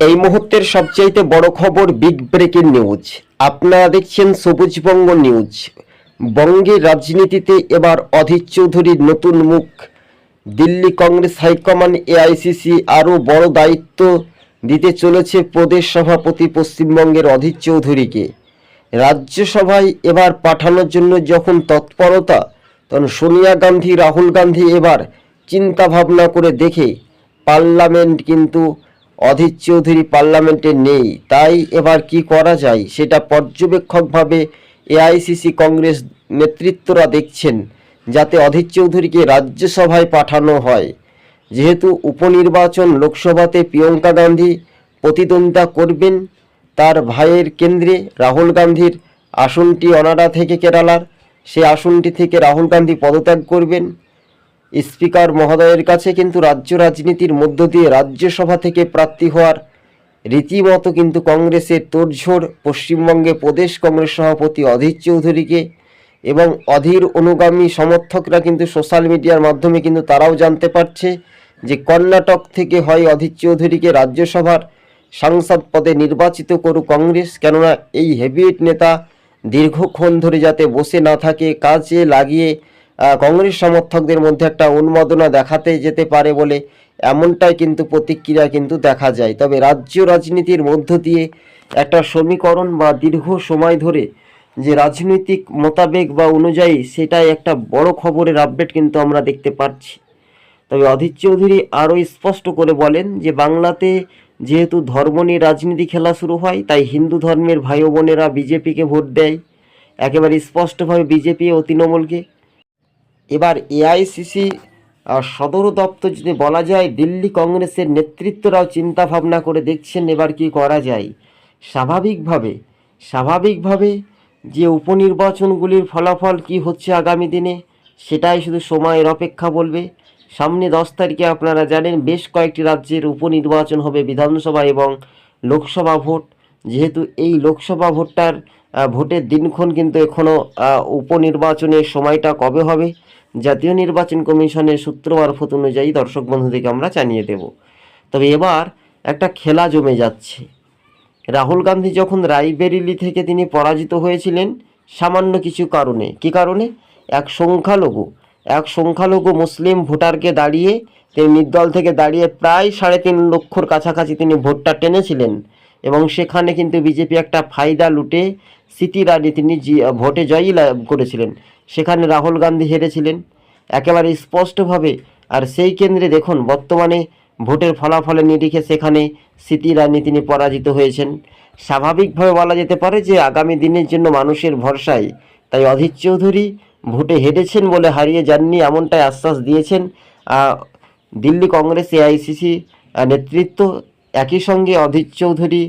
এই মুহূর্তের সবচাইতে বড় খবর বিগ ব্রেকিং নিউজ। আপনারা দেখছেন সবুজবঙ্গ নিউজ। বঙ্গের রাজনীতিতে এবার অধীর চৌধুরীর নতুন মুখ। দিল্লি কংগ্রেস হাইকমান্ড এআইসিসি আরও বড় দায়িত্ব দিতে চলেছে প্রদেশ সভাপতি পশ্চিমবঙ্গের অধীর চৌধুরীকে। রাজ্যসভায় এবার পাঠানোর জন্য যখন তৎপরতা, তখন সোনিয়া গান্ধী, রাহুল গান্ধী এবার চিন্তা ভাবনা করে দেখে, পার্লামেন্ট কিন্তু অধীর চৌধুরী পার্লামেন্টে নেই, তাই এবার কি করা যায় সেটা পর্যবেক্ষকভাবে এআইসিসি কংগ্রেস নেতৃত্বরা দেখছেন, যাতে অধীর চৌধুরীকে রাজ্যসভায় পাঠানো হয়। যেহেতু উপনির্বাচন লোকসভাতে প্রিয়ঙ্কা গান্ধী প্রতিদ্বন্দ্বিতা করবেন, তার ভাইয়ের কেন্দ্রে রাহুল গান্ধীর আসনটি অনাডা থেকে কেরালার সেই আসনটি থেকে রাহুল গান্ধী পদত্যাগ করবেন। স্পিকার মহোদয়ের কাছে কিন্তু রাজ্য রাজনীতির মধ্য দিয়ে রাজ্যসভা থেকে প্রার্থী হওয়ার রীতিমতো কিন্তু কংগ্রেসের তোড়ঝোড়, পশ্চিমবঙ্গে প্রদেশ কংগ্রেস সভাপতি অধীর চৌধুরীকে এবং অধীর অনুগামী সমর্থকরা কিন্তু সোশ্যাল মিডিয়ার মাধ্যমে কিন্তু তারাও জানতে পারছে যে কর্ণাটক থেকে হয় অধীর চৌধুরীকে রাজ্যসভার সাংসদ পদে নির্বাচিত করুক কংগ্রেস। কেননা এই হেভিয়েট নেতা দীর্ঘক্ষণ ধরে যাতে বসে না থাকে, কাজে লাগিয়ে কংগ্রেস সমর্থকদের মধ্যে একটা উন্মাদনা দেখাতে যেতে পারে বলে এমনটাই কিন্তু প্রতিক্রিয়া কিন্তু দেখা যায়। তবে রাজ্য রাজনীতির মধ্য দিয়ে একটা সমীকরণ বা দীর্ঘ সময় ধরে যে রাজনৈতিক মোতাবেক বা অনুযায়ী সেটাই একটা বড় খবরের আপডেট কিন্তু আমরা দেখতে পাচ্ছি। তবে অধীর চৌধুরী আরও স্পষ্ট করে বলেন যে বাংলাতে যেহেতু ধর্ম নিয়ে রাজনীতি খেলা শুরু হয়, তাই হিন্দু ধর্মের ভাই বোনেরা বিজেপিকে ভোট দেয়। একেবারে স্পষ্টভাবে বিজেপি ও তৃণমূলকে এবার এআইসিসি সদর দপ্তর যদি বলা যায়, দিল্লি কংগ্রেসের নেতৃত্বরাও চিন্তা ভাবনা করে দেখছেন এবার কি করা যায়। স্বাভাবিকভাবে স্বাভাবিকভাবে যে উপনির্বাচনগুলির ফলাফল কি হচ্ছে আগামী দিনে, সেটাই শুধু সময়ের অপেক্ষা বলবে। সামনে দশ তারিখে আপনারা জানেন বেশ কয়েকটি রাজ্যের উপনির্বাচন হবে বিধানসভা এবং লোকসভা ভোট। যেহেতু এই লোকসভা ভোটটার ভোটের দিনক্ষণ কিন্তু এখনও উপনির্বাচনের সময়টা কবে হবে জাতীয় নির্বাচন কমিশনের সূত্র মারফত অনুযায়ী দর্শক বন্ধুদেরকে আমরা জানিয়ে দেব। তবে এবার একটা খেলা জমে যাচ্ছে। রাহুল গান্ধী যখন রাইবেরিলি থেকে তিনি পরাজিত হয়েছিলেন, সামান্য কিছু কারণে। কি কারণে? এক সংখ্যালঘু। এক সংখ্যালঘু মুসলিম ভোটারকে দাঁড়িয়ে, তিনি নির্দল থেকে দাঁড়িয়ে প্রায় সাড়ে তিন লক্ষর কাছাকাছি তিনি ভোটটা টেনেছিলেন এবং সেখানে কিন্তু বিজেপি একটা ফায়দা লুটে স্মৃতি রানী তিনি ভোটে জয়ী করেছিলেন। সেখানে রাহুল গান্ধী হেরেছিলেন। একেবারে স্পষ্টভাবে আর সেই কেন্দ্রে দেখুন, বর্তমানে ভোটের ফলাফলের নিরিখে সেখানে স্মৃতি রানী তিনি পরাজিত হয়েছেন। স্বাভাবিকভাবে বলা যেতে পারে যে আগামী দিনের জন্য মানুষের ভরসায় তাই অধীর চৌধুরী ভোটে হেরেছেন বলে হারিয়ে যাননি এমনটাই আশ্বাস দিয়েছেন। দিল্লি কংগ্রেস এআইসিসি নেতৃত্ব। একই সঙ্গে অধীর চৌধুরী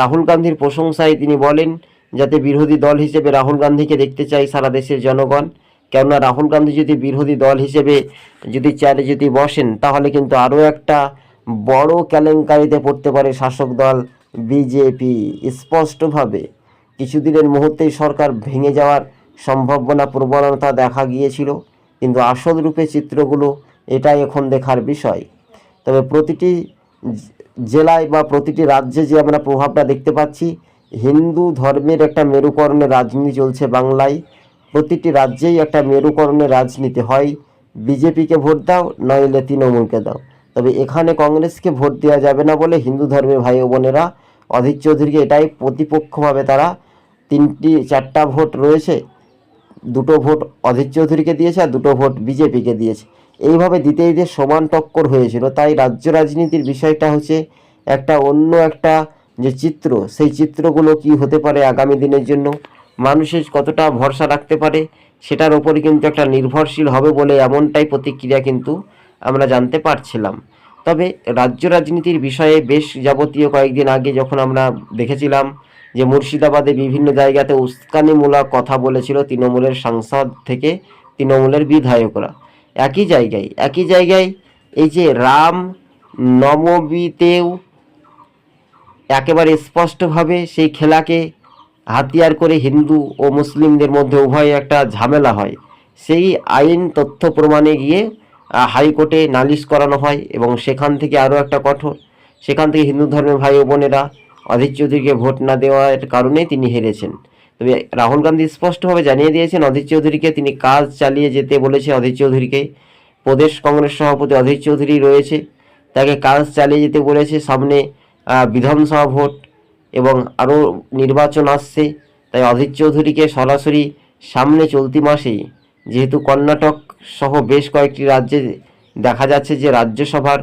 রাহুল গান্ধীর প্রশংসায় তিনি বলেন যাতে বিরোধী দল হিসেবে রাহুল গান্ধীকে দেখতে চাই সারা দেশের জনগণ। কেননা রাহুল গান্ধী যদি বিরোধী দল হিসেবে যদি চেয়ারে যদি বসেন, তাহলে কিন্তু আরও একটা বড় কেলেঙ্কারিতে পড়তে পারে শাসক দল বিজেপি। স্পষ্টভাবে কিছুদিনের মুহূর্তেই সরকার ভেঙে যাওয়ার সম্ভাবনা, প্রবণতা দেখা গিয়েছিল। কিন্তু আসল রূপে চিত্রগুলো এটাই এখন দেখার বিষয়। তবে প্রতিটি জেলায় বা প্রতিটি রাজ্যে যে আমরা প্রভাবটা দেখতে পাচ্ছি হিন্দু ধর্মের একটা মেরুকরণের রাজনীতি চলছে বাংলায়। প্রতিটি রাজ্যেই একটা মেরুকরণের রাজনীতি হয়। বিজেপিকে ভোট দাও, নইলে তৃণমূলকে দাও। তবে এখানে কংগ্রেসকে ভোট দেওয়া যাবে না বলে হিন্দু ধর্মের ভাই বোনেরা, অধীর চৌধুরীকে এটাই প্রতিপক্ষভাবে তারা তিনটি, চারটা ভোট রয়েছে। দুটো ভোট অধীর চৌধুরীকে দিয়েছে আর দুটো ভোট বিজেপিকে দিয়েছে। এইভাবে দিতে দিতে সমান টক্কর হয়েছিল। তাই রাজ্য রাজনীতির বিষয়টা হচ্ছে একটা অন্য একটা যে চিত্র, সেই চিত্রগুলো কি হতে পারে আগামী দিনের জন্য? মানুষের কতটা ভরসা রাখতে পারে? সেটার ওপরে কিন্তু একটা নির্ভরশীল হবে বলে এমনটাই প্রতিক্রিয়া কিন্তু আমরা জানতে পারছিলাম। তবে রাজ্য রাজনীতির বিষয়ে বেশ যাবতীয় কয়েকদিন আগে যখন আমরা দেখেছিলাম যে মুর্শিদাবাদে বিভিন্ন জায়গাতে উস্কানিমূলক কথা বলেছিল তৃণমূলের সাংসদ থেকে তৃণমূলের বিধায়করা। একই জায়গায় একই জায়গায় এই যে রাম নবমীতেও একেবারে স্পষ্টভাবে সেই খেলাকে হাতিয়ার করে হিন্দু ও মুসলিমদের মধ্যে উভয় একটা ঝামেলা হয়। সেই আইন তথ্য প্রমাণে গিয়ে হাইকোর্টে নালিশ করানো হয় এবং সেখান থেকে আরও একটা কঠোর। সেখান থেকে হিন্দু ধর্মের ভাই ও বোনেরা অধীর চৌধুরীকে ভোট না দেওয়ার কারণে তিনি হেরেছেন। তবে রাহুল গান্ধী স্পষ্টভাবে জানিয়ে দিয়েছেন, অধীর চৌধুরীকে তিনি কাজ চালিয়ে যেতে বলেছে। অধীর চৌধুরীকে প্রদেশ কংগ্রেস সভাপতি অধীর চৌধুরী রয়েছে, তাকে কাজ চালিয়ে যেতে বলেছে। সামনে বিধানসভা ভোট এবং আরও নির্বাচন আসছে, তাই অধীর চৌধুরীকে সরাসরি সামনে চলতি মাসেই, যেহেতু কর্ণাটক সহ বেশ কয়েকটি রাজ্যে দেখা যাচ্ছে যে রাজ্যসভার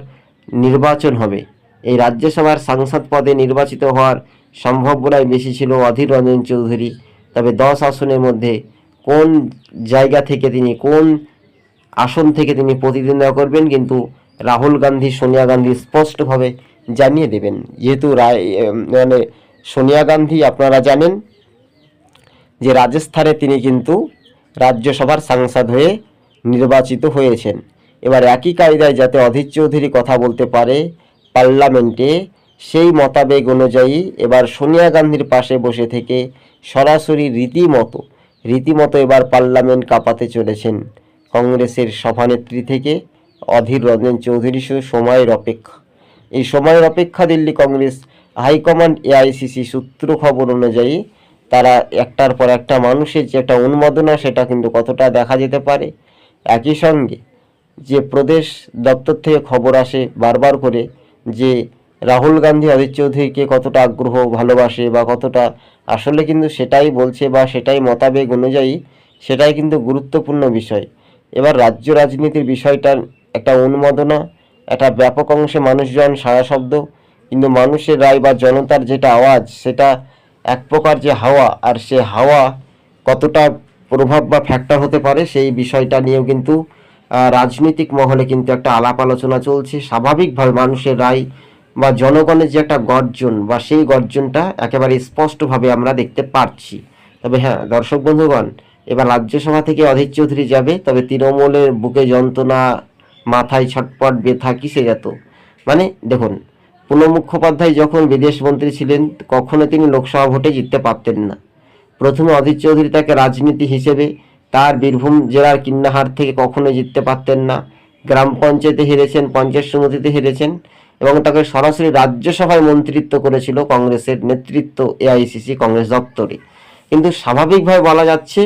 নির্বাচন হবে। এই রাজ্যসভার সাংসদ পদে নির্বাচিত হওয়ার সম্ভাবনাই বেশি ছিল অধীর রঞ্জন চৌধুরী। তবে দশ আসনের মধ্যে কোন জায়গা থেকে তিনি, কোন আসন থেকে তিনি প্রতিদ্বন্দ্বিতা করবেন, কিন্তু রাহুল গান্ধী, সোনিয়া গান্ধী স্পষ্টভাবে জানিয়ে দেবেন। যেহেতু রায় মানে সোনিয়া গান্ধী আপনারা জানেন যে রাজস্থানে তিনি কিন্তু রাজ্যসভার সাংসদ হয়ে নির্বাচিত হয়েছেন। এবার একই কায়দায় যাতে অধীর চৌধুরী কথা বলতে পারে পার্লামেন্টে, সেই মতাবেগ অনুযায়ী এবার সোনিয়া গান্ধীর পাশে বসে থেকে সরাসরি রীতিমতো রীতিমতো এবার পার্লামেন্ট কাঁপাতে চলেছেন কংগ্রেসের সভানেত্রী থেকে অধীর রঞ্জন চৌধুরী শুধু সময়ের অপেক্ষা। এই সময়ের অপেক্ষা দিল্লি কংগ্রেস হাইকমান্ড এআইসিসি সূত্র খবর অনুযায়ী তারা একটার পর একটা মানুষের যে একটা উন্মাদনা, সেটা কিন্তু কতটা দেখা যেতে পারে? একই সঙ্গে যে প্রদেশ দপ্তর থেকে খবর আসে বারবার করে যে রাহুল গান্ধী অধীর চৌধুরীকে কতটা আগ্রহ, ভালোবাসে বা কতটা, আসলে কিন্তু সেটাই বলছে বা সেটাই মতাবেগ অনুযায়ী সেটাই কিন্তু গুরুত্বপূর্ণ বিষয়। এবার রাজ্য রাজনীতির বিষয়টার একটা উন্মাদনা একটা ব্যাপক অংশে মানুষজন সারা শব্দ, কিন্তু মানুষের রায় বা জনতার যেটা আওয়াজ, সেটা এক প্রকার যে হাওয়া, আর সে হাওয়া কতটা প্রভাব বা ফ্যাক্টর হতে পারে সেই বিষয়টা নিয়েও কিন্তু রাজনৈতিক মহলে কিন্তু একটা আলাপ আলোচনা চলছে। স্বাভাবিকভাবে মানুষের রায় বা জনগণের যে একটা গর্জন বা সেই গর্জনটা একেবারে স্পষ্টভাবে আমরা দেখতে পারছি। তবে হ্যাঁ দর্শক বন্ধুগণ, এবার রাজ্যসভা থেকে অধীর চৌধুরী যাবে, তবে তৃণমূলের বুকে যন্ত্রণা মাথায় ছটপট ব্যথা কিসে যেত মানে দেখুন পুনঃ মুখোপাধ্যায় যখন বিদেশ মন্ত্রী ছিলেন, কখনো তিনি লোকসভা ভোটে জিততে পারতেন না। প্রথমে অধীর চৌধুরী তাকে রাজনীতি হিসেবে তার বীরভূম জেলার কিন্নাহার থেকে কখনো জিততে পারতেন না। গ্রাম পঞ্চায়েতে হেরেছেন, পঞ্চায়েত সমিতিতে হেরেছেন এবং তাকে সরাসরি রাজ্যসভায় মন্ত্রিত্ব করেছিল কংগ্রেসের নেতৃত্ব এআইসিসি কংগ্রেস দপ্তরে। কিন্তু স্বাভাবিকভাবে বলা যাচ্ছে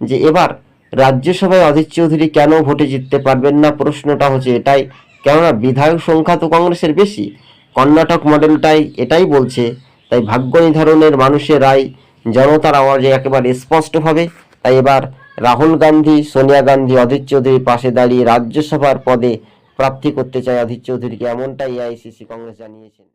যে এবার রাজ্যসভায় অধীর চৌধুরী কেন ভোটে জিততে পারবেন না? প্রশ্নটা হচ্ছে এটাই। কেননা বিধায়ক সংখ্যা তো কংগ্রেসের বেশি। কর্ণাটক মডেলটাই এটাই বলছে। তাই ভাগ্য নির্ধারণের মানুষের রায়, জনতার আওয়াজে একেবারে স্পষ্টভাবে। তাই এবার রাহুল গান্ধী, সোনিয়া গান্ধী অধীর চৌধুরীর পাশে দাঁড়িয়ে রাজ্যসভার পদে প্রার্থী করতে চায় অধীর চৌধুরীকে। এমনটাই এআইসিসি কংগ্রেস জানিয়েছেন